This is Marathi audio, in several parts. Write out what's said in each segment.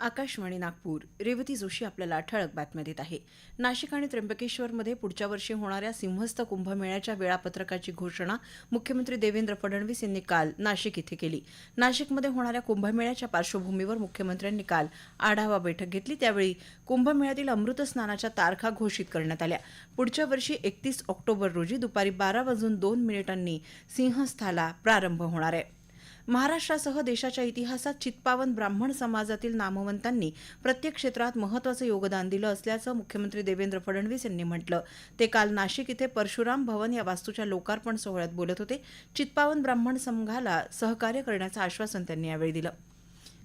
आकाशवाणी नागपूर रेवती जोशी आपल्याला ठळक बातम्या देत आहे. नाशिक आणि त्र्यंबकेश्वरमध्ये पुढच्या वर्षी होणाऱ्या सिंहस्थ कुंभमेळ्याच्या वेळापत्रकाची घोषणा मुख्यमंत्री देवेंद्र फडणवीस यांनी काल नाशिक इथे केली. नाशिकमध्ये होणाऱ्या कुंभमेळ्याच्या पार्श्वभूमीवर मुख्यमंत्र्यांनी काल आढावा बैठक घेतली. त्यावेळी कुंभमेळ्यातील अमृत स्नानाच्या तारखा घोषित करण्यात आल्या. पुढच्या वर्षी एकतीस ऑक्टोबर रोजी दुपारी बारा वाजून दोन मिनिटांनी सिंहस्थाला प्रारंभ होणार आहे. महाराष्ट्रासह देशाच्या इतिहासात चित्पावन ब्राह्मण समाजातील नामवंतांनी प्रत्येक क्षेत्रात महत्वाचं योगदान दिलं असल्याचं मुख्यमंत्री देवेंद्र फडणवीस यांनी म्हटलं. ते काल नाशिक इथे परशुराम भवन या वास्तूच्या लोकार्पण सोहळ्यात बोलत होते. चित्पावन ब्राह्मण संघाला सहकार्य करण्याचं आश्वासन त्यांनी यावेळी दिलं.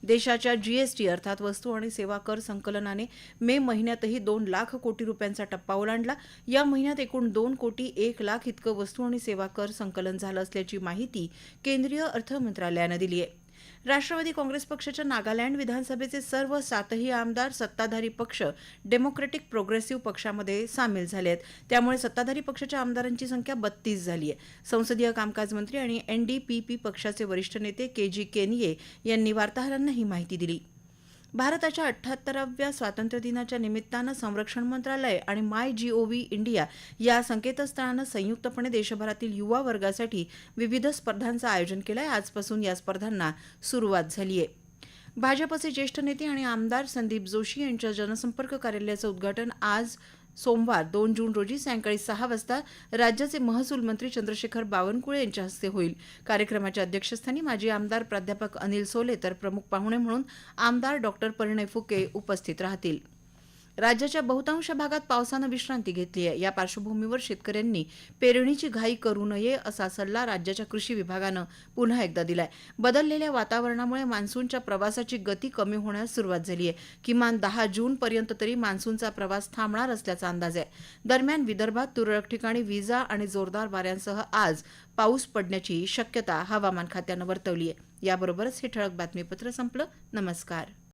देशाच्या जीएसटी अर्थात वस्तू आणि सेवा कर संकलनाने मे महिन्यातही दोन लाख कोटी रुपयांचा टप्पा ओलांडला. या महिन्यात एकूण दोन कोटी एक लाख इतकं वस्तू आणि सेवा कर संकलन झालं असल्याची माहिती केंद्रीय अर्थ मंत्रालयानं दिली आहे. राष्ट्रवादी काँग्रेस पक्षाच्या नागालँड विधानसभेचे सर्व सातही आमदार सत्ताधारी पक्ष डेमोक्रेटिक प्रोग्रेसिव्ह पक्षामध्ये सामील झाले आहेत. त्यामुळे सत्ताधारी पक्षाच्या आमदारांची संख्या बत्तीस झाली आहे. संसदीय कामकाज मंत्री आणि एनडीपीपी पक्षाचे वरिष्ठ नेते के जी केनिये यांनी वार्ताहरांना ही माहिती दिली. भारताच्या अठ्ठ्याहत्तराव्या स्वातंत्र्यदिनाच्या निमित्तानं संरक्षण मंत्रालय आणि माय जीओव्ही इंडिया या संकेतस्थळानं संयुक्तपणे देशभरातील युवा वर्गासाठी विविध स्पर्धांचं आयोजन केलं आहे आजपासून या स्पर्धांना सुरुवात झाली आहे. भाजपचे ज्येष्ठ नेते आणि आमदार संदीप जोशी यांच्या जनसंपर्क कार्यालयाचं उद्घाटन आज सोमवार दोन जून रोजी सायंकाळी सहा वाजता राज्याचे महसूल मंत्री चंद्रशेखर बावनकुळे यांच्या हस्ते होईल. कार्यक्रमाच्या अध्यक्षस्थानी माजी आमदार प्राध्यापक अनिल सोले तर प्रमुख पाहुणे म्हणून आमदार डॉक्टर परिणय फुके उपस्थित राहतील. राज्याच्या बहुतांश भागात पावसानं विश्रांती घेतली आहे. या पार्श्वभूमीवर शेतकऱ्यांनी पेरणीची घाई करू नये असा सल्ला राज्याच्या कृषी विभागानं पुन्हा एकदा दिलाय. बदललेल्या वातावरणामुळे मान्सूनच्या प्रवासाची गती कमी होण्यास सुरुवात झाली आहे. किमान दहा जून पर्यंत तरी मान्सूनचा प्रवास थांबणार असल्याचा अंदाज आहे. दरम्यान विदर्भात तुरळक ठिकाणी विजा आणि जोरदार वाऱ्यांसह आज पाऊस पडण्याची शक्यता हवामान खात्यानं वर्तवली आहे. याबरोबरच हे ठळक बातमीपत्र संपलं. नमस्कार.